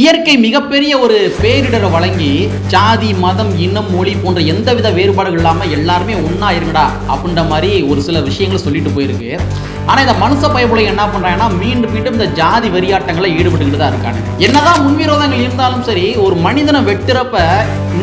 இயற்கை மிகப்பெரிய ஒரு பேரிடரை வழங்கி ஜாதி மதம் இனம் மொழி போன்ற எந்தவித வேறுபாடுகள் இல்லாமல் எல்லாருமே ஒன்றா இருங்கடா அப்படின்ற மாதிரி ஒரு சில விஷயங்களை சொல்லிட்டு போயிருக்கு. ஆனால் இந்த மனுஷ பயப்புல என்ன பண்ணுறாங்கன்னா மீண்டும் மீண்டும் இந்த ஜாதி வரியாட்டங்களை ஈடுபட்டுக்கிட்டு தான் இருக்காங்க. என்னதான் முன்விரோதங்கள் இருந்தாலும் சரி ஒரு மனிதனை வெட்டுறப்ப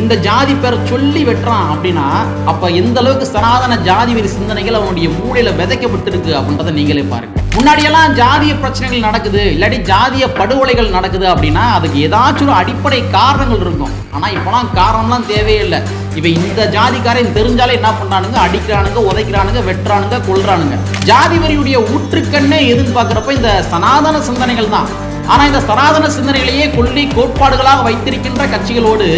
இந்த ஜாதி பேரை சொல்லி வெட்டுறான் அப்படின்னா அப்போ எந்த அளவுக்கு சனாதன ஜாதி வெறி சிந்தனைகள் அவனுடைய மூளையில் விதைக்கப்பட்டிருக்கு அப்படின்றத நீங்களே பாருங்க. முன்னாடியெல்லாம் ஜாதிய பிரச்சனைகள் நடக்குது இல்லாட்டி ஜாதிய படுகொலைகள் நடக்குது அப்படின்னா அதுக்கு ஏதாச்சும் ஒரு அடிப்படை காரணங்கள் இருக்கும். ஆனால் இப்போலாம் காரணம்லாம் தேவையில்லை. இப்போ இந்த ஜாதிக்காரன் தெரிஞ்சாலே என்ன பண்ணானுங்க அடிக்கிறானுங்க உதைக்கிறானுங்க வெட்டுறானுங்க கொள்றானுங்க ஜாதி வரியுடைய ஊற்றுக்கண்ணே எதுன்னு பார்க்குறப்ப இந்த சனாதன சிந்தனைகள் தான். ஆனால் இந்த சனாதன சிந்தனைகளையே கொள்ளி கோட்பாடுகளாக வைத்திருக்கின்ற கட்சிகளோடு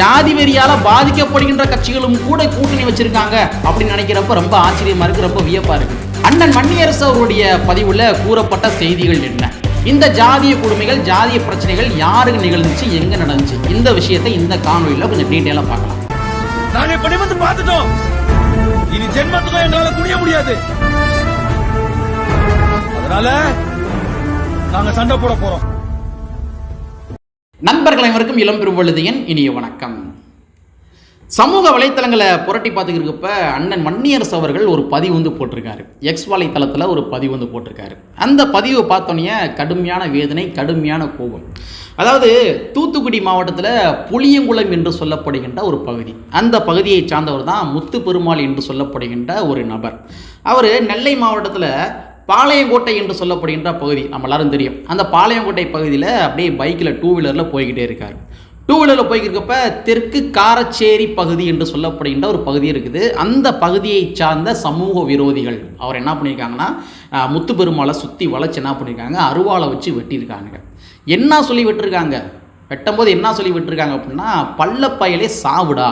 ஜாதி வெறியால் பாதிக்கப்படுகின்ற கட்சிகளும் கூட கூட்டணி வச்சிருக்காங்க அப்படின்னு நினைக்கிறப்ப ரொம்ப ஆச்சரியமாக இருக்கு ரொம்ப வியப்பாக இருக்குது அண்ணன் மன்னியரசு அவருடைய பதிவுல கூறப்பட்ட செய்திகள் என்ன? இந்த ஜாதிய கொடுமைகள் ஜாதிய பிரச்சனைகள் யாருக்கு நிகழ்ந்துச்சு எங்க நடந்துச்சு? இந்த விஷயத்தை இந்த காணொலியில கொஞ்சம் டீட்டெயிலா பார்க்கலாம். நாங்க நிமிர்ந்து பார்த்துட்டோம். இனி ஜென்மத்துக்கும் எங்களால குனிய முடியாது. அதனால நாங்க சண்டை போட போறோம். நண்பர்கள் அனைவருக்கும் இளம் பெரும்பொழுதியன் இனிய வணக்கம். சமூக வலைத்தளங்களை புரட்டி பார்த்துக்கிறப்ப அண்ணன் மன்னியரசு அவர்கள் ஒரு பதிவு வந்து போட்டிருக்காரு. எக்ஸ் வலைத்தளத்தில் ஒரு பதிவு வந்து போட்டிருக்காரு. அந்த பதிவை பார்த்தோன்னே கடுமையான வேதனை கடுமையான கோபம். அதாவது தூத்துக்குடி மாவட்டத்தில் புளியங்குளம் என்று சொல்லப்படுகின்ற ஒரு பகுதி. அந்த பகுதியை சார்ந்தவர் தான் முத்து பெருமாள் என்று சொல்லப்படுகின்ற ஒரு நபர். அவர் நெல்லை மாவட்டத்தில் பாளையங்கோட்டை என்று சொல்லப்படுகின்ற பகுதி. நம்ம எல்லாரும் தெரியும். அந்த பாளையங்கோட்டை பகுதியில் அப்படியே பைக்கில் டூ வீலரில் போய்கிட்டே இருக்கார். டூ வீலரில் போய்க்கிருக்கப்ப தெற்கு காரச்சேரி பகுதி என்று சொல்லப்படுகின்ற ஒரு பகுதி இருக்குது. அந்த பகுதியை சார்ந்த சமூக விரோதிகள் அவர் என்ன பண்ணியிருக்காங்கன்னா முத்து பெருமாளை சுற்றி வளைச்சு என்ன பண்ணியிருக்காங்க அருவாளை வச்சு வெட்டியிருக்காங்க. என்ன சொல்லி விட்டுருக்காங்க? வெட்டும்போது என்ன சொல்லி விட்டுருக்காங்க அப்படின்னா பள்ளப்பயலே சாவுடா.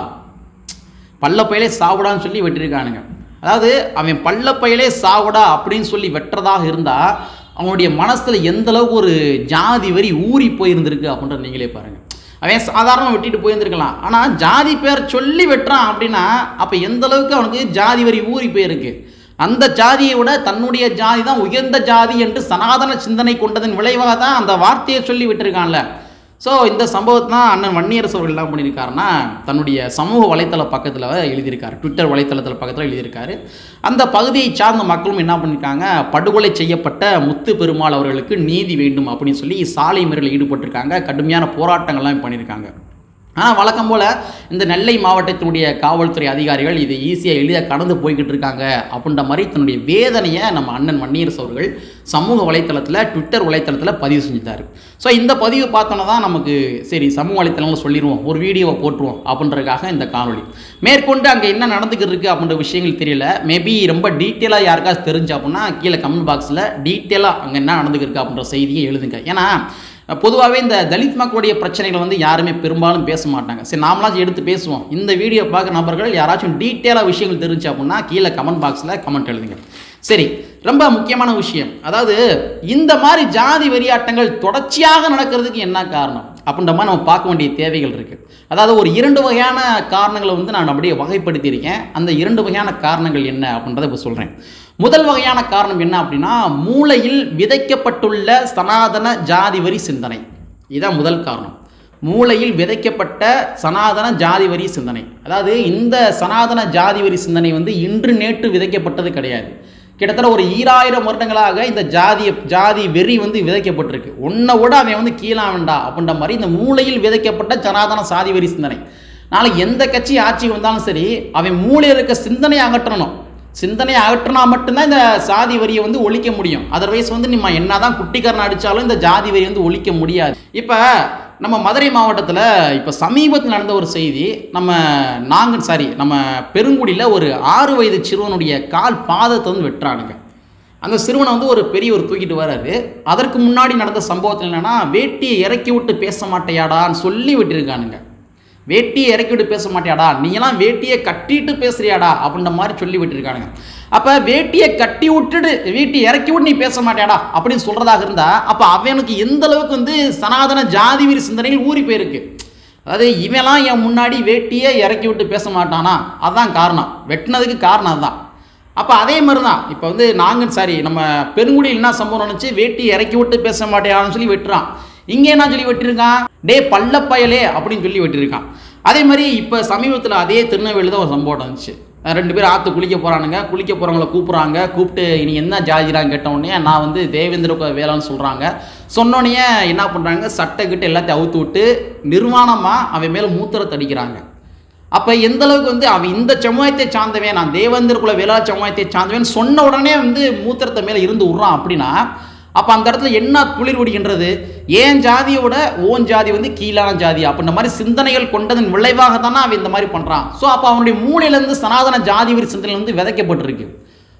பள்ளப்பயலே சாவுடான்னு சொல்லி வெட்டியிருக்கானுங்க அதாவது அவன் பள்ளப்பயலே சாவுடா அப்படின்னு சொல்லி வெட்டுறதாக இருந்தால் அவனுடைய மனசில் எந்த அளவுக்கு ஒரு ஜாதி வரி ஊறி போயிருந்திருக்கு அப்படின்ற நீங்களே பாருங்கள் அவன் சாதாரணமாக வெட்டிட்டு போயிருந்திருக்கலாம். ஆனால் ஜாதி பேர் சொல்லி வெட்டுறான் அப்படின்னா அப்போ எந்த அளவுக்கு அவனுக்கு ஜாதி வரி ஊறி போயிருக்கு? அந்த ஜாதியை விட தன்னுடைய ஜாதி தான் உயர்ந்த ஜாதி என்று சனாதன சிந்தனை கொண்டதன் விளைவாக தான் அந்த வார்த்தையை சொல்லி விட்டுருக்கான்ல. ஸோ இந்த சம்பவத்தை தான் அண்ணன் வன்னியரசு அவர்கள் என்ன பண்ணியிருக்காருன்னா தன்னுடைய சமூக வலைத்தள பக்கத்தில் எழுதியிருக்காரு. ட்விட்டர் வலைத்தளத்தில் பக்கத்தில் எழுதியிருக்காரு. அந்த பகுதியை சார்ந்த மக்களும் என்ன பண்ணியிருக்காங்க படுகொலை செய்யப்பட்ட முத்து பெருமாள் அவர்களுக்கு நீதி வேண்டும் அப்படின்னு சொல்லி சாலை மறியலில் ஈடுபட்டிருக்காங்க. கடுமையான போராட்டங்கள்லாம் பண்ணியிருக்காங்க. ஆனால் வழக்கம் போல் இந்த நெல்லை மாவட்டத்தினுடைய காவல்துறை அதிகாரிகள் இது ஈஸியாக எளிதாக கடந்து போய்கிட்டு இருக்காங்க அப்படின்ற மாதிரி தன்னுடைய வேதனையை நம்ம அண்ணன் மன்னியரசு அவர்கள் சமூக வலைத்தளத்தில் ட்விட்டர் வலைத்தளத்தில் பதிவு செஞ்சுட்டார். ஸோ இந்த பதிவு பார்த்தோன்னா தான் நமக்கு சரி சமூக வலைத்தளங்களும் சொல்லிடுவோம் ஒரு வீடியோவை போட்டுருவோம் அப்படின்றதுக்காக இந்த காணொலி மேற்கொண்டு அங்கே என்ன நடந்துக்கிட்டு இருக்குது அப்படின்ற விஷயங்கள் தெரியல. மேபி ரொம்ப டீட்டெயிலாக யாருக்காச்சும் தெரிஞ்சு அப்படின்னா கீழே கமெண்ட் பாக்ஸில் டீட்டெயிலாக அங்கே என்ன நடந்துக்கிட்டு இருக்கு அப்படின்ற செய்தியை எழுதுங்க. ஏன்னா பொதுவாகவே இந்த தலித் மக்களுடைய பிரச்சனைகளை வந்து யாருமே பெரும்பாலும் பேச மாட்டாங்க. சரி நாமளாச்சும் எடுத்து பேசுவோம். இந்த வீடியோ பார்க்குற நபர்கள் யாராச்சும் டீட்டெயிலாக விஷயங்கள் தெரிஞ்சு அப்படின்னா கீழே கமெண்ட் பாக்ஸில் கமெண்ட் எழுதுங்க. சரி ரொம்ப முக்கியமான விஷயம். அதாவது இந்த மாதிரி ஜாதி வெறியாட்டங்கள் தொடர்ச்சியாக நடக்கிறதுக்கு என்ன காரணம்? அப்படின்ற மாதிரி நம்ம பார்க்க வேண்டிய தேவைகள் இருக்குது அதாவது ஒரு இரண்டு வகையான காரணங்களை வந்து நான் அப்படியே வகைப்படுத்தியிருக்கேன். அந்த இரண்டு வகையான காரணங்கள் என்ன அப்படின்றத இப்போ சொல்கிறேன் முதல் வகையான காரணம் என்ன அப்படின்னா மூளையில் விதைக்கப்பட்டுள்ள சனாதன ஜாதி வரி சிந்தனை. இதுதான் முதல் காரணம். மூளையில் விதைக்கப்பட்ட சனாதன ஜாதி வரி சிந்தனை. அதாவது இந்த சனாதன ஜாதி வரி சிந்தனை வந்து இன்று நேற்று விதைக்கப்பட்டது கிடையாது. கிட்டத்தட்ட ஒரு ஈராயிரம் வருடங்களாக இந்த ஜாதிய ஜாதி வெறி வந்து விதைக்கப்பட்டிருக்கு. உன்னை விட அவன் வந்து கீழா வேண்டா அப்படின்ற மாதிரி இந்த மூளையில் விதைக்கப்பட்ட சனாதன சாதி வெறி சிந்தனை. நாளைக்கு எந்த கட்சி ஆட்சி வந்தாலும் சரி அவன் மூளையில் இருக்க சிந்தனையை அகற்றணும். சிந்தனை அகற்றினா மட்டும்தான் இந்த சாதி வரியை வந்து ஒழிக்க முடியும். அதர்வைஸ் வந்து நம்ம என்னதான் குட்டிக்காரன் அடித்தாலும் இந்த ஜாதி வரி வந்து ஒழிக்க முடியாது. இப்போ நம்ம மதுரை மாவட்டத்தில் இப்போ சமீபத்தில் நடந்த ஒரு செய்தி நம்ம நாங்கள் சாரி நம்ம பெருங்குடியில் ஒரு ஆறு வயது சிறுவனுடைய கால் பாதத்தை வந்து வெட்டுறானுங்க. அந்த சிறுவனை வந்து ஒரு பெரியவர் தூக்கிட்டு வராரு. அதற்கு முன்னாடி நடந்த சம்பவத்தில் என்னென்னா வேட்டியை இறக்கி விட்டு பேச மாட்டையாடான்னு சொல்லி விட்டுருக்கானுங்க. வேட்டியை இறக்கி விட்டு பேச மாட்டியாடா நீங்களாம் வேட்டியை கட்டிட்டு பேசுறியாடா? அப்படின்ற மாதிரி சொல்லி விட்டுருக்கானுங்க. அப்போ வேட்டியை கட்டி விட்டுடு வேட்டி இறக்கி விட்டு நீ பேச மாட்டியாடா அப்படின்னு சொல்கிறதாக இருந்தால் அப்போ அவனுக்கு எந்த அளவுக்கு வந்து சனாதன ஜாதி வீரி சிந்தனையில் ஊறி போயிருக்கு? அதாவது இவன்லாம் என் முன்னாடி வேட்டியே இறக்கி விட்டு பேச மாட்டானா அதுதான் காரணம். வெட்டினதுக்கு காரணம் அதுதான். அப்போ அதே மாதிரி தான் இப்போ வந்து நாங்கள் சாரி நம்ம பெருங்குடியில் என்ன சம்பவம் நினச்சி வேட்டி இறக்கி விட்டு பேச மாட்டேயான்னு சொல்லி வெட்டுறான். இங்கே என்ன சொல்லி வெட்டியிருக்கான் டே பல்லப்பயலே அப்படின்னு சொல்லி வெட்டியிருக்கான் அதே மாதிரி இப்போ சமீபத்தில் அதே திருநெல்வேலி தான் ஒரு சம்பவம் இருந்துச்சு ரெண்டு பேரும் ஆற்று குளிக்க போகிறானுங்க குளிக்க போகிறவங்கள கூப்பிட்றாங்க. கூப்பிட்டு நீ என்ன ஜாதிரான்னு கேட்டவுடனே நான் வந்து தேவேந்திர வேளான்னு சொல்கிறாங்க சொன்னோடனே என்ன பண்ணுறாங்க சட்டை கிட்ட எல்லாத்தையும் அவுத்து விட்டு நிர்வாணமாக அவன் மேலே மூத்திரத்தை அடிக்கிறாங்க. அப்போ எந்த அளவுக்கு வந்து அவன் இந்த சமுதாயத்தை சார்ந்தவன் நான் தேவேந்திர குல வேளா சமுதாயத்தை சார்ந்தவன் சொன்ன உடனே வந்து மூத்திரத்தை மேலே இருந்து விட்றான் அப்படின்னா அப்போ அந்த இடத்துல என்ன குளிர் விடுகின்றது ஏன் ஜாதியோட ஓன் ஜாதி வந்து கீழான ஜாதி? அப்படின்ற மாதிரி சிந்தனைகள் கொண்டதன் விளைவாக தானே அவன் இந்த மாதிரி பண்ணுறான் ஸோ அப்போ அவனுடைய மூளையிலேருந்து சனாதன ஜாதி வரி சிந்தனை வந்து விதைக்கப்பட்டிருக்கு.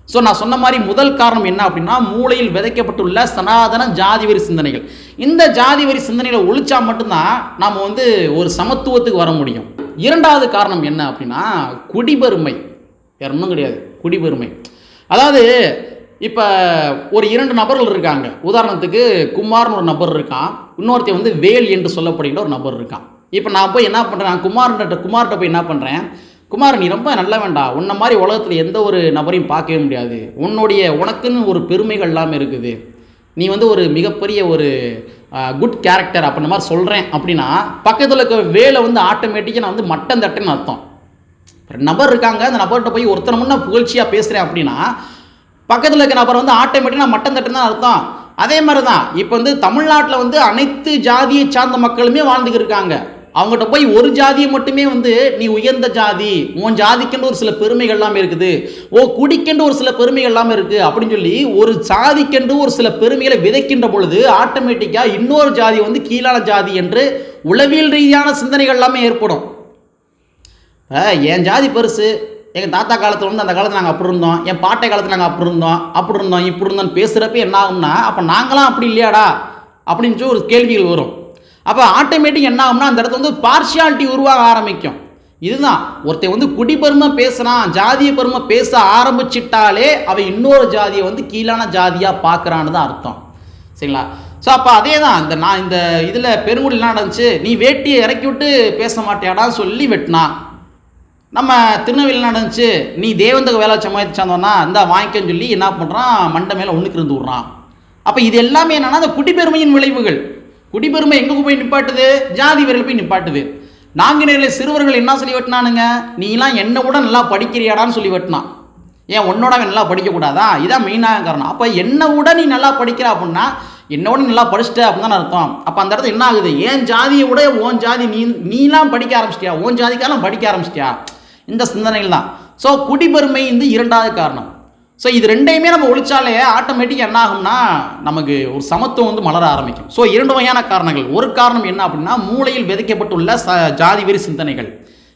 ஸோ நான் சொன்ன மாதிரி முதல் காரணம் என்ன அப்படின்னா மூளையில் விதைக்கப்பட்டுள்ள சனாதன ஜாதி வரி சிந்தனைகள். இந்த ஜாதி வரி சிந்தனைகளை ஒழிச்சா மட்டும்தான் நாம் வந்து ஒரு சமத்துவத்துக்கு வர முடியும். இரண்டாவது காரணம் என்ன அப்படின்னா குடிபெருமை. வேற ஒன்றும் கிடையாது. குடிபெருமை. அதாவது இப்போ ஒரு இரண்டு நபர்கள் இருக்காங்க. உதாரணத்துக்கு குமார்னு ஒரு நபர் இருக்கான். இன்னொருத்தன் வந்து வேல் என்று சொல்லப்படுகின்ற ஒரு நபர் இருக்கான். இப்போ நான் போய் என்ன பண்ணுறேன் குமார்கிட்ட குமார்கிட்ட போய் என்ன பண்ணுறேன் குமார் நீ ரொம்ப நல்ல வேண்டாம் உன்ன மாதிரி உலகத்தில் எந்த ஒரு நபரையும் பார்க்கவே முடியாது. உன்னுடைய உனக்குன்னு ஒரு பெருமைகள் எல்லாமே இருக்குது. நீ வந்து ஒரு மிகப்பெரிய ஒரு குட் கேரக்டர் அப்படின்ற மாதிரி சொல்கிறேன் அப்படின்னா பக்கத்தில் இருக்க வேலை வந்து ஆட்டோமேட்டிக்காக நான் வந்து மட்டம் தட்டுன்னு அர்த்தம். நபர் இருக்காங்க. அந்த நபர்கிட்ட போய் ஒருத்தனை முன்னே புகழ்ச்சியாக பேசுகிறேன் அப்படின்னா பக்கத்தில் இருக்கிற நபர் வந்து ஆட்டோமேட்டிக்காக மட்டம் தட்டுன்னு தான் அர்த்தம். அதே மாதிரி தான் இப்போ வந்து தமிழ்நாட்டில் வந்து அனைத்து ஜாதியை சார்ந்த மக்களுமே வாழ்ந்துக்கிட்டு இருக்காங்க. அவங்ககிட்ட போய் ஒரு ஜாதியை மட்டுமே வந்து நீ உயர்ந்த ஜாதி உன் ஜாதிக்கென்று ஒரு சில பெருமைகள் எல்லாமே இருக்குது. ஓ குடிக்கென்று ஒரு சில பெருமைகள் எல்லாமே இருக்குது அப்படின்னு சொல்லி ஒரு ஜாதிக்கென்று ஒரு சில பெருமைகளை விதைக்கின்ற பொழுது ஆட்டோமேட்டிக்காக இன்னொரு ஜாதி வந்து கீழான ஜாதி என்று உளவியல் ரீதியான சிந்தனைகள் எல்லாமே ஏற்படும். என் ஜாதி பெருசு. எங்கள் தாத்தா காலத்தில் வந்து அந்த காலத்தில் நாங்கள் அப்படி இருந்தோம். என் பாட்டை காலத்தில் நாங்கள் அப்படி இருந்தோம். அப்படி இருந்தோம் இப்படி இருந்தோம்னு பேசுகிறப்ப என்ன ஆகும்னா அப்போ நாங்களாம் அப்படி இல்லையாடா? அப்படின்னு சொல்லி ஒரு கேள்விகள் வரும். அப்போ ஆட்டோமேட்டிக் என்ன ஆகும்னா அந்த இடத்துல வந்து பார்ஷியாலிட்டி உருவாக ஆரம்பிக்கும். இதுதான். ஒருத்தன் வந்து குடிபெருமை பேசுகிறான் ஜாதிய பெருமை பேச ஆரம்பிச்சிட்டாலே அவன் இன்னொரு ஜாதியை வந்து கீழான ஜாதியாக பார்க்குறான்னு தான் அர்த்தம். சரிங்களா? ஸோ அப்போ அதே தான் இந்த நான் இந்த இதில் பெருங்குடி என்ன நடந்துச்சு? நீ வேட்டியை இறக்கி விட்டு பேச மாட்டேடான்னு சொல்லி வெட்டினான். நம்ம திருநெல்வேலி நடந்துச்சு? நீ தேவந்தக வேலை சமயத்தை சார்ந்தவனா இந்த வாங்கிக்கன்னு சொல்லி என்ன பண்ணுறான் மண்டை மேலே ஒன்றுக்கு இருந்து விட்றான். அப்போ இது எல்லாமே என்னன்னா அந்த குடிபெருமையின் விளைவுகள். குடிபெருமை எங்கே போய் நிப்பாட்டுது? ஜாதி வரையில் போய் நிப்பாட்டுது. நாங்குநேரில் சிறுவர்கள் என்ன சொல்லி வெட்டினானுங்க? நீலாம் என்னை கூட நல்லா படிக்கிறியாடான்னு சொல்லி வெட்டினான். ஏன் உன்னோட அவன் நல்லா படிக்கக்கூடாதா? இதான் மெயினாக காரணம். அப்போ என்னை விட நீ நல்லா படிக்கிற அப்படின்னா என்னோட நீ நல்லா படிச்சிட்ட அப்படின்னு தான் அர்த்தம். அப்போ அந்த இடத்துல என்ன ஆகுது? ஏன் ஜாதியை விட உன் ஜாதி நீ நீலாம் படிக்க ஆரம்பிச்சிட்டியா? உன் ஜாதிக்காலாம் படிக்க ஆரம்பிச்சிட்டியா? இந்த சிந்தனைகள் தான் ஸோ குடிபெருமை வந்து இரண்டாவது காரணம். ஸோ இது ரெண்டையுமே நம்ம ஒழிச்சாலே ஆட்டோமேட்டிக்காக என்ன ஆகும்னா நமக்கு ஒரு சமத்துவம் வந்து மலர ஆரம்பிக்கும். ஸோ இரண்டு வகையான காரணங்கள். ஒரு காரணம் என்ன அப்படின்னா மூளையில் விதைக்கப்பட்டுள்ள ச ஜாதி வெறி சிந்தனைகள்.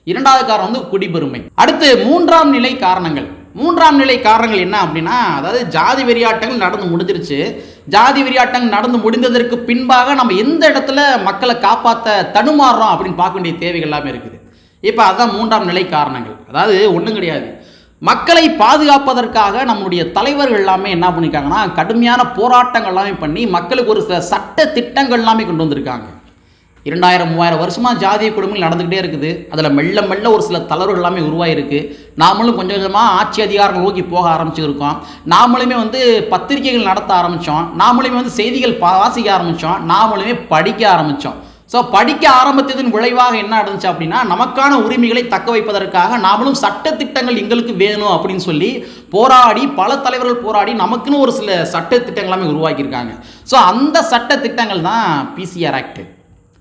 இரண்டாவது காரணம் வந்து குடிபெருமை. அடுத்து மூன்றாம் நிலை காரணங்கள். மூன்றாம் நிலை காரணங்கள் என்ன அப்படின்னா அதாவது ஜாதி வெறியாட்டங்கள் நடந்து முடிஞ்சிருச்சு. ஜாதி வெறியாட்டங்கள் நடந்து முடிந்ததற்கு பின்பாக நம்ம எந்த இடத்துல மக்களை காப்பாற்ற தடுமாறுறோம் அப்படின்னு பார்க்க வேண்டிய தேவைகள் எல்லாமே இருக்குது. இப்போ அதுதான் மூன்றாம் நிலை காரணங்கள். அதாவது ஒன்றும் கிடையாது. மக்களை பாதுகாப்பதற்காக நம்முடைய தலைவர்கள் எல்லாமே என்ன பண்ணியிருக்காங்கன்னா கடுமையான போராட்டங்கள் எல்லாமே பண்ணி மக்களுக்கு ஒரு சில சட்ட திட்டங்கள் எல்லாமே கொண்டு வந்திருக்காங்க. இரண்டாயிரம் மூவாயிரம் வருஷமாக ஜாதிய குடும்பங்கள் நடந்துக்கிட்டே இருக்குது. அதில் மெல்ல மெல்ல ஒரு சில தளர்வுகள் எல்லாமே உருவாயிருக்கு. நாமளும் கொஞ்சம் கொஞ்சமாக ஆட்சி அதிகாரம் நோக்கி போக ஆரம்பிச்சிருக்கோம். நாமளுமே வந்து பத்திரிகைகள் நடத்த ஆரம்பித்தோம் நாமளுமே வந்து செய்திகள் வாசிக்க ஆரம்பித்தோம் நாமளுமே படிக்க ஆரம்பித்தோம் ஸோ படிக்க ஆரம்பித்ததன் விளைவாக என்ன நடந்துச்சு அப்படின்னா நமக்கான உரிமைகளை தக்க வைப்பதற்காக நாமளும் சட்ட திட்டங்கள் எங்களுக்கு வேணும் அப்படின்னு சொல்லி போராடி பல தலைவர்கள் போராடி நமக்குன்னு ஒரு சில சட்ட திட்டங்களாமே உருவாக்கியிருக்காங்க. ஸோ அந்த சட்ட திட்டங்கள் தான் PCR act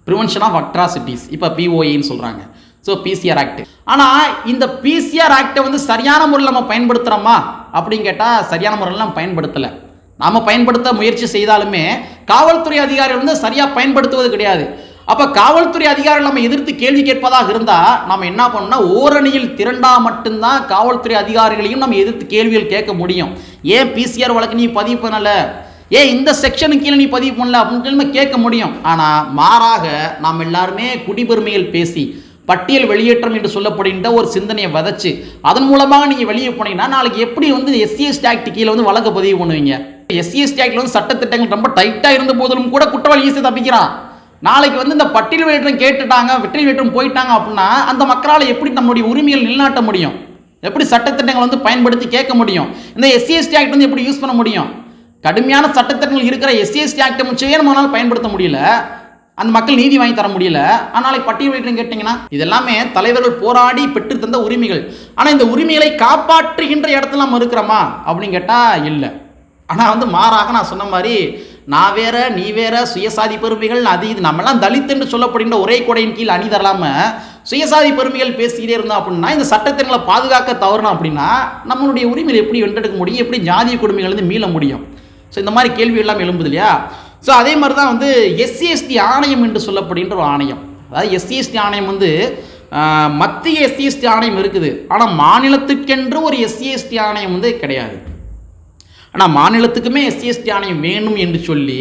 prevention of atrocities இப்போ பிஓஏன்னு சொல்கிறாங்க ஸோ பிசிஆர் ஆக்ட் ஆனால் இந்த பிசிஆர் ஆக்டை வந்து சரியான முறையில் நம்ம பயன்படுத்துகிறோமா அப்படின்னு கேட்டால் சரியான முறையில் நம்ம பயன்படுத்தலை. நாம் பயன்படுத்த முயற்சி செய்தாலுமே காவல்துறை அதிகாரிகள் வந்து சரியாக பயன்படுத்துவது கிடையாது. அப்போ காவல்துறை அதிகாரிகள் நம்ம எதிர்த்து கேள்வி கேட்பதாக இருந்தால் நம்ம என்ன பண்ணணும்னா ஓரணியில் திரண்டா மட்டும்தான் காவல்துறை அதிகாரிகளையும் நம்ம எதிர்த்து கேள்விகள் கேட்க முடியும். ஏன் பிசிஆர் வழக்கு நீ பதிவு பண்ணலை? ஏன் இந்த செக்ஷனுக்கு கீழே நீ பதிவு பண்ணல? அப்படின்னு சொல்லி நம்ம கேட்க முடியும். ஆனால் மாறாக நாம் எல்லாருமே குடிபெருமையில் பேசி பட்டியல் வெளியேற்றம் என்று சொல்லப்படுகின்ற ஒரு சிந்தனையை விதைச்சு அதன் மூலமாக நீங்கள் வெளியே போனீங்கன்னா நாளைக்கு எப்படி வந்து எஸ்சிஎஸ்டி ஆக்ட் கீழே வந்து வழக்கு பதிவு பண்ணுவீங்க? எஸ்சிஎஸ்டி ஆக்டில் வந்து சட்டத்திட்டங்கள் ரொம்ப டைட்டாக இருந்த போதிலும் கூட குற்றவாளி ஈஸியாக தப்பிக்கிறான். நாளைக்கு வந்து இந்த பட்டியல் வெளியேற்றம் கேட்டுட்டாங்க வெற்றி வெளியேற்றம் போயிட்டாங்க அப்படின்னா அந்த மக்களால் எப்படி நம்மளுடைய உரிமைகள் நிலநாட்ட முடியும்? எப்படி சட்டத்திட்டங்கள் வந்து பயன்படுத்தி கேட்க முடியும்? இந்த எஸ்சிஎஸ்டி ஆக்ட் வந்து எப்படி யூஸ் பண்ண முடியும்? கடுமையான சட்டத்திட்டங்கள் இருக்கிற எஸ்சிஎஸ்டி ஆக்டை முச்சவே நம்மளால் பயன்படுத்த முடியல. அந்த மக்கள் நீதி வாங்கி தர முடியல. ஆனால் பட்டியல் பட்டியலிட்டு கேட்டிங்கன்னா இதெல்லாமே தலைவர்கள் போராடி பெற்று தந்த உரிமைகள். ஆனால் இந்த உரிமைகளை காப்பாற்றுகின்ற இடத்துல நம்ம இருக்கிறோமா? அப்படின்னு கேட்டால் இல்லை. ஆனால் வந்து மாறாக நான் சொன்ன மாதிரி நான் வேற நீ வேற சுயசாதி பெருமைகள் அது இது நம்மலாம் தலித் என்று சொல்லப்படுகின்ற ஒரே கொடையின் கீழ் அணி தரலாம சுயசாதி பெருமைகள் பேசிக்கிட்டே இருந்தோம் அப்படின்னா இந்த சட்டத்தினங்களை பாதுகாக்க தவறணும் அப்படின்னா நம்மளுடைய உரிமைகள் எப்படி வென்றெடுக்க முடியும் எப்படி ஜாதிய கொடுமைகள் வந்து மீள முடியும்? ஸோ இந்த மாதிரி கேள்வி எல்லாம் எழும்புது இல்லையா? ஸோ அதே மாதிரி தான் வந்து எஸ்சிஎஸ்டி ஆணையம் என்று சொல்லப்படுகின்ற ஒரு ஆணையம். அதாவது எஸ்சிஎஸ்டி ஆணையம் வந்து மத்திய எஸ்சிஎஸ்டி ஆணையம் இருக்குது. ஆனால் மாநிலத்துக்கென்று ஒரு எஸ்சிஎஸ்டி ஆணையம் வந்து கிடையாது. ஆனால் மாநிலத்துக்குமே எஸ்சிஎஸ்டி ஆணையம் வேணும் என்று சொல்லி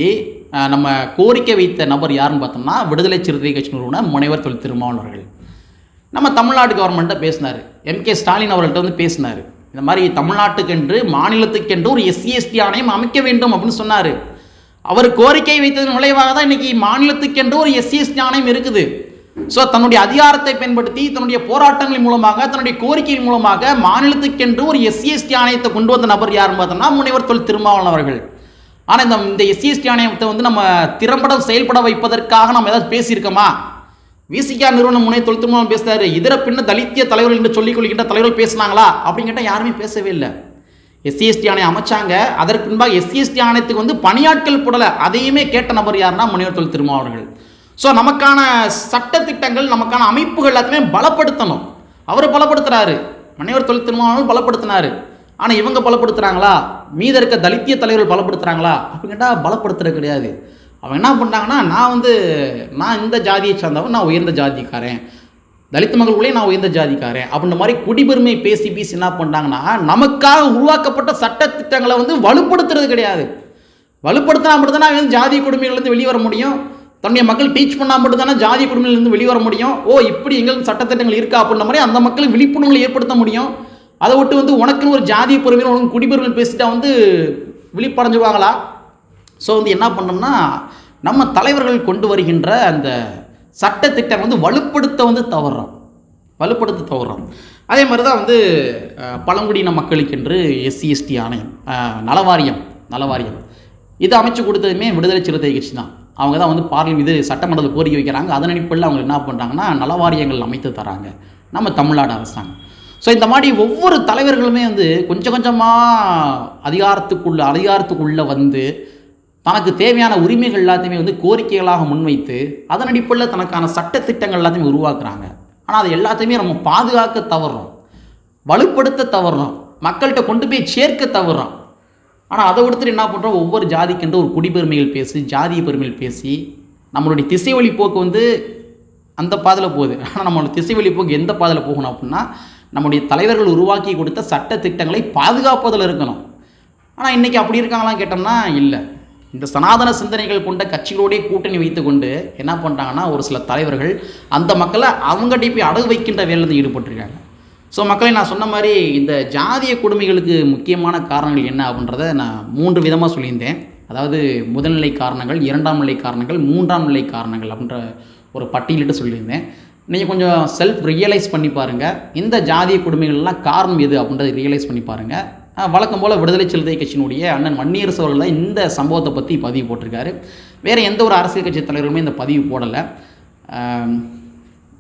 நம்ம கோரிக்கை வைத்த நபர் யாருன்னு பார்த்தோம்னா விடுதலை சிறுத்தை கட்சி நிறுவனர் முனைவர் தொழில் திருமாவளவன் அவர்கள். நம்ம தமிழ்நாடு கவர்மெண்ட்டை பேசினார். எம்கே ஸ்டாலின் அவர்கள்ட்ட வந்து பேசினார். இந்த மாதிரி தமிழ்நாட்டுக்கென்று மாநிலத்துக்கென்று ஒரு எஸ்சிஎஸ்டி ஆணையம் அமைக்க வேண்டும் அப்படின்னு சொன்னார். அவர் கோரிக்கை வைத்ததன் விளைவாக தான் இன்றைக்கி மாநிலத்துக்கென்று ஒரு எஸ்சிஎஸ்டி ஆணையம் இருக்குது. ஸோ தன்னுடைய அதிகாரத்தை பயன்படுத்தி தன்னுடைய போராட்டங்களின் மூலமாக தன்னுடைய கோரிக்கையின் மூலமாக மாநிலத்துக்கென்று ஒரு எஸ்சிஎஸ்டி ஆணையத்தை கொண்டு வந்த நபர் யாருன்னு பார்த்தோம்னா முனைவர் தொல் திருமாவளவன் அவர்கள். ஆனால் இந்த இந்த எஸ்சிஎஸ்டி ஆணையத்தை வந்து நம்ம திறம்பட செயல்பட வைப்பதற்காக நம்ம ஏதாவது பேசியிருக்கோமா? விசிகா நிறுவனம் முனை தொல் திருமாவளவன் பேசுறாரு இதர பின்ன தலித்திய தலைவர்கள் என்று சொல்லிக் கொள்கின்ற தலைவர்கள் பேசினாங்களா? அப்படின்னு கேட்டால் யாருமே பேசவே இல்லை. எஸ்சிஎஸ்டி ஆணையம் அமைச்சாங்க. அதற்கு பின்பாக எஸ்சிஎஸ்டி ஆணையத்துக்கு வந்து பணியாட்கள் போடலை. அதையுமே கேட்ட நபர் யாருன்னா முனைவர் தொல் திருமாவர்கள் ஸோ நமக்கான சட்டத்திட்டங்கள் நமக்கான அமைப்புகள் எல்லாத்தையுமே பலப்படுத்தணும். அவர் பலப்படுத்துறாரு. மனைவர் தொழில் திருமணம் பலப்படுத்தினாரு. ஆனால் இவங்க பலப்படுத்துகிறாங்களா மீத இருக்க தலித்திய தலைவர்கள் பலப்படுத்துகிறாங்களா அப்படின்னு கேட்டால் பலப்படுத்துறது கிடையாது. அவன் என்ன பண்ணுறாங்கன்னா நான் வந்து நான் இந்த ஜாதியை சார்ந்தவன் நான் உயர்ந்த ஜாதிக்காரன். தலித் மக்களுக்குள்ளே நான் உயர்ந்த ஜாதிக்காரன். அப்படின்ற மாதிரி குடிபெருமை பேசி பேசி என்ன பண்ணுறாங்கன்னா நமக்காக உருவாக்கப்பட்ட சட்ட திட்டங்களை வந்து வலுப்படுத்துறது கிடையாது. வலுப்படுத்தினா மட்டும்தான் வந்து ஜாதி கொடுமைகள்லேருந்து வெளியே வர முடியும். தன்னுடைய மக்கள் டீச் பண்ணால் மட்டும்தானே ஜாதி குடும்பத்திலிருந்து வெளிவர முடியும்? ஓ இப்படி எங்களுக்கு சட்டத்திட்டங்கள் இருக்கா அப்படின்ற மாதிரி அந்த மக்களுக்கு விழிப்புணர்வுகளை ஏற்படுத்த முடியும். அதை விட்டு வந்து உனக்குன்னு ஒரு ஜாதி பொறுமையில் உனக்கு குடிபெருமை பேசிட்டா வந்து விழிப்படைஞ்சுவாங்களா ஸோ வந்து என்ன பண்ணோம்னா நம்ம தலைவர்கள் கொண்டு வருகின்ற அந்த சட்டத்திட்டம் வந்து வலுப்படுத்த வந்து தவறுறோம். வலுப்படுத்த தவறுறோம். அதே மாதிரி தான் வந்து பழங்குடியின மக்களுக்கென்று எஸ்சி எஸ்டி ஆணையம் நலவாரியம் நலவாரியம். இது அமைச்சு கொடுத்ததுமே விடுதலை சிறுத்தை கட்சி தான் அவங்க தான் வந்து பார்லிமெண்ட் இது சட்டமன்றத்தில் கோரிக்கை வைக்கிறாங்க. அதன் அடிப்படையில் அவங்க என்ன பண்ணுறாங்கன்னா நலவாரியங்கள் அமைத்து தராங்க. நம்ம தமிழ்நாடு அரசாங்கம். ஸோ இந்த மாதிரி ஒவ்வொரு தலைவர்களுமே வந்து கொஞ்சம் கொஞ்சமாக அதிகாரத்துக்குள்ள அதிகாரத்துக்குள்ளே வந்து தனக்கு தேவையான உரிமைகள் எல்லாத்தையுமே வந்து கோரிக்கைகளாக முன்வைத்து அதன் அடிப்படையில் தனக்கான சட்டத்திட்டங்கள் எல்லாத்தையுமே உருவாக்குறாங்க. ஆனால் அது எல்லாத்தையுமே நம்ம பாதுகாக்க தவறுறோம். வலுப்படுத்த தவறுறோம். மக்கள்கிட்ட கொண்டு போய் சேர்க்க தவறுறோம். ஆனால் அதை விடுத்துட்டு என்ன பண்ணுறோம் ஒவ்வொரு ஜாதிக்கென்று ஒரு குடிபெருமைகள் பேசி ஜாதிய பெருமைகள் பேசி நம்மளுடைய திசை வழி போக்கு வந்து அந்த பாதையில் போகுது. ஆனால் நம்மளோட திசை வழி போக்கு எந்த பாதையில் போகணும் அப்படின்னா நம்முடைய தலைவர்கள் உருவாக்கி கொடுத்த சட்ட திட்டங்களை பாதுகாப்பதில் இருக்கணும். ஆனால் இன்றைக்கி அப்படி இருக்காங்களான்னு கேட்டோம்னா இல்லை. இந்த சனாதன சிந்தனைகள் கொண்ட கட்சிகளோடைய கூட்டணி வைத்துக்கொண்டு என்ன பண்ணுறாங்கன்னா ஒரு சில தலைவர்கள் அந்த மக்களை அவங்ககிட்ட போய் அடகு வைக்கின்ற வேலையில் ஈடுபட்டிருக்காங்க. ஸோ மக்களை நான் சொன்ன மாதிரி இந்த ஜாதிய கொடுமைகளுக்கு முக்கியமான காரணங்கள் என்ன அப்படின்றத நான் மூன்று விதமாக சொல்லியிருந்தேன். அதாவது முதல்நிலை காரணங்கள் இரண்டாம் நிலை காரணங்கள் மூன்றாம் நிலை காரணங்கள் அப்படின்ற ஒரு பட்டியலிட்டு சொல்லியிருந்தேன். நீங்கள் கொஞ்சம் செல்ஃப் ரியலைஸ் பண்ணி பாருங்கள் இந்த ஜாதிய கொடுமைகள்லாம் காரணம் எது அப்படின்றத ரியலைஸ் பண்ணி பாருங்கள் வழக்கம் போல் விடுதலை சிறுத்தை கட்சியினுடைய அண்ணன் மன்னியரசு அவர்கள் தான் இந்த சம்பவத்தை பற்றி பதிவு போட்டிருக்காரு. வேறு எந்த ஒரு அரசியல் கட்சி தலைவருமே இந்த பதிவு போடலை.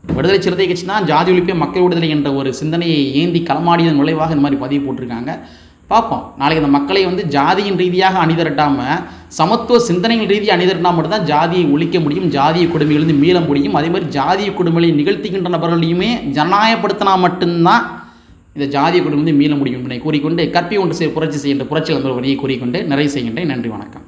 விடுதலை சிறுத்தை கட்சி தான் ஜாதி ஒழிப்பே மக்கள் விடுதலை என்ற ஒரு சிந்தனையை ஏந்தி களமாடியதன் விளைவாக இந்த மாதிரி பதிவு போட்டிருக்காங்க. பார்ப்போம். நாளைக்கு இந்த மக்களை வந்து ஜாதியின் ரீதியாக அணிதிரட்டாமல் சமத்துவ சிந்தனைகள் ரீதியாக அணிதிரட்டா மட்டும்தான் ஜாதியை ஒழிக்க முடியும் ஜாதிய கொடுமைகளிலிருந்து மீள முடியும். அதே மாதிரி ஜாதிய கொடுமைகளை நிகழ்த்துகின்ற நபர்களையுமே ஜனநாயகப்படுத்தினா மட்டும்தான் இந்த ஜாதிய கொடுமை மீள முடியும் என்பதை கூறிக்கொண்டு கற்பி ஒன்று செய்ய புரட்சி செய்கின்ற புரட்சி நண்பர் வரியை கூறிக்கொண்டு நிறைவு செய்கின்றேன். நன்றி வணக்கம்.